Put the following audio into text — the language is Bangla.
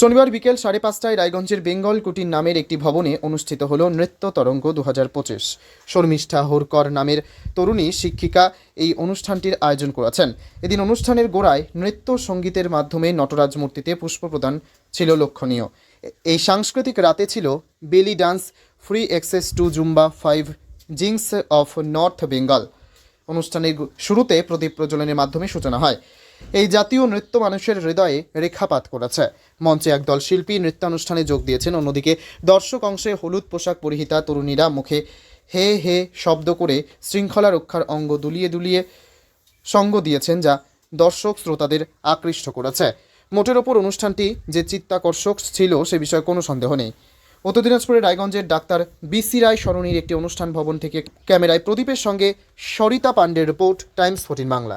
শনিবার বিকেল সাড়ে পাঁচটায় রায়গঞ্জের বেঙ্গল কুটির নামের একটি ভবনে অনুষ্ঠিত হল নৃত্য তরঙ্গ দু হাজার পঁচিশ। শর্মিষ্ঠা হোরকর নামের তরুণী শিক্ষিকা এই অনুষ্ঠানটির আয়োজন করেছেন। এদিন অনুষ্ঠানের গোড়ায় নৃত্য সঙ্গীতের মাধ্যমে নটরাজ মূর্তিতে পুষ্প প্রদান ছিল লক্ষণীয়। এই সাংস্কৃতিক রাতে ছিল belly dance, free access to Zumba five, জিংস of North Bengal. অনুষ্ঠানের শুরুতে প্রদীপ প্রজ্বলনের মাধ্যমে সূচনা হয়। এই জাতীয় নৃত্য মানুষের হৃদয়ে রেখাপাত করেছে। মঞ্চে একদল শিল্পী নৃত্যানুষ্ঠানে যোগ দিয়েছেন। অন্যদিকে দর্শক অংশে হলুদ পোশাক পরিহিতা তরুণীরা মুখে হে হে শব্দ করে শৃঙ্খলা রক্ষার অঙ্গ দুলিয়ে দুলিয়ে সঙ্গ দিয়েছেন যা দর্শক শ্রোতাদের আকৃষ্ট করেছে। মোটের ওপর অনুষ্ঠানটি যে চিত্তাকর্ষক ছিল সে বিষয়ে কোনো সন্দেহ নেই। উত্তর দিনাজপুরের রায়গঞ্জের ডাক্তার বিসি রায় সরণির একটি অনুষ্ঠান ভবন থেকে ক্যামেরায় প্রদীপের সঙ্গে সরিতা পাণ্ডের রিপোর্ট, টাইমস ফোর্টিন বাংলা